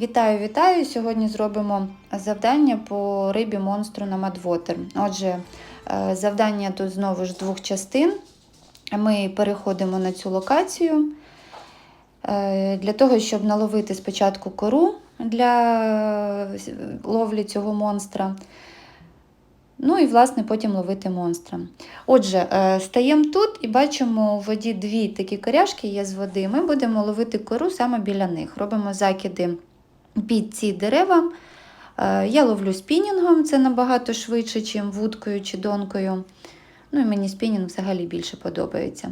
Вітаю, вітаю! Сьогодні зробимо завдання по рибі монстру на Мадвотер. Отже, е, завдання тут знову ж двох частин. Ми переходимо на цю локацію е, для того, щоб наловити спочатку кору для ловлі цього монстра. Ну і, власне, потім ловити монстра. Отже, е, стаємо тут і бачимо у воді дві такі коряшки є з води. Ми будемо ловити кору саме біля них. Робимо закиди під ці дерева. Е, Я ловлю спінінгом, це набагато швидше, ніж вудкою чи донкою. Ну і мені спінінг взагалі більше подобається.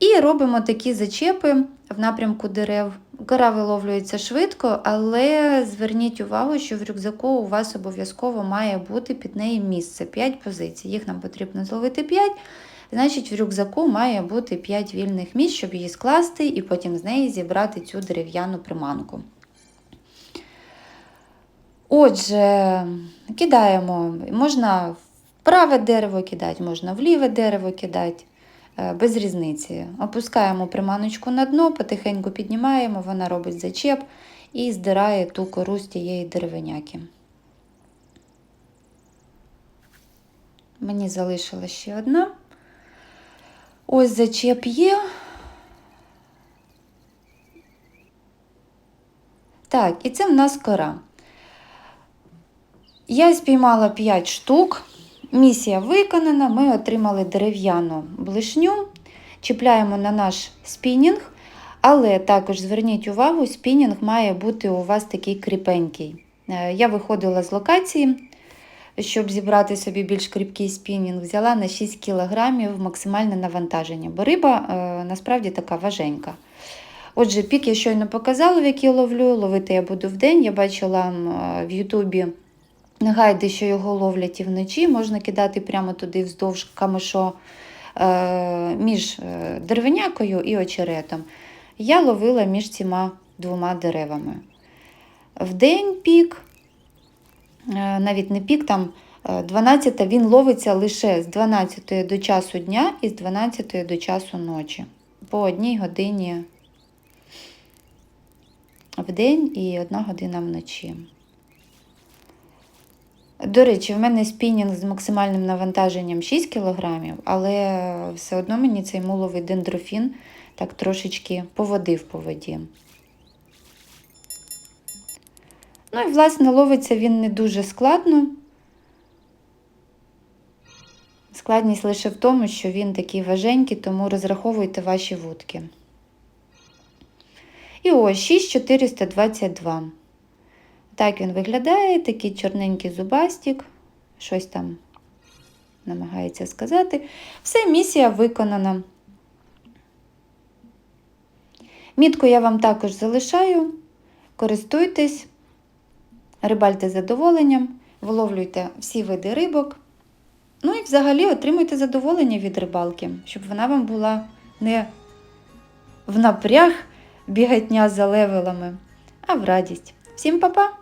І робимо такі зачепи в напрямку дерев. Кора виловлюється швидко, але зверніть увагу, що в рюкзаку у вас обов'язково має бути під неї місце 5 позицій. Їх нам потрібно зловити 5. Значить, в рюкзаку має бути 5 вільних місць, щоб її скласти, і потім з неї зібрати цю дерев'яну приманку. Отже, кидаємо. Можна в праве дерево кидати, можна в ліве дерево кидати. Е, Без різниці. Опускаємо приманочку на дно, потихеньку піднімаємо, вона робить зачеп і здирає ту кору з тієї деревиняки. Мені залишила ще одна. Ось зачеп є. Так, і це в нас кора. Я спіймала 5 штук. Місія виконана, ми отримали дерев'яну блишню, чіпляємо на наш спінінг, але також зверніть увагу, спінінг має бути у вас такий кріпенький. Е, Я виходила з локації, щоб зібрати собі більш кріпкий спінінг, взяла на 6 кг максимальне навантаження, бо риба е, насправді така важенька. Отже, пік я щойно показала, в який ловлю. Ловити я буду вдень. Я бачила е, в Ютубі гайди, що його ловлять і вночі, можна кидати прямо туди вздовж камешо е, між е, деревинякою і очеретом. Я ловила між цими двома деревами. Вдень пік, е, навіть не пік, там е, 12 він ловиться лише з 12 до часу дня і з 12 до часу ночі. По одній годині в день і одна година вночі. До речі, в мене спінінг з максимальним навантаженням 6 кг, але все одно мені цей муловий дендрофін так трошечки поводив по воді. Ну і, власне, ловиться він не дуже складно. Складність лише в тому, що він такий важенький, тому розраховуйте ваші вудки. І ось 6422. Так він виглядає, такий чорненький зубастик, щось там намагається сказати. Все, місія виконана. Мітку я вам також залишаю. Користуйтесь, рибальте задоволенням, виловлюйте всі види рибок. Ну і взагалі отримуйте задоволення від рибалки, щоб вона вам була не в напряг бігатня за левелами, а в радість. Всім па-па!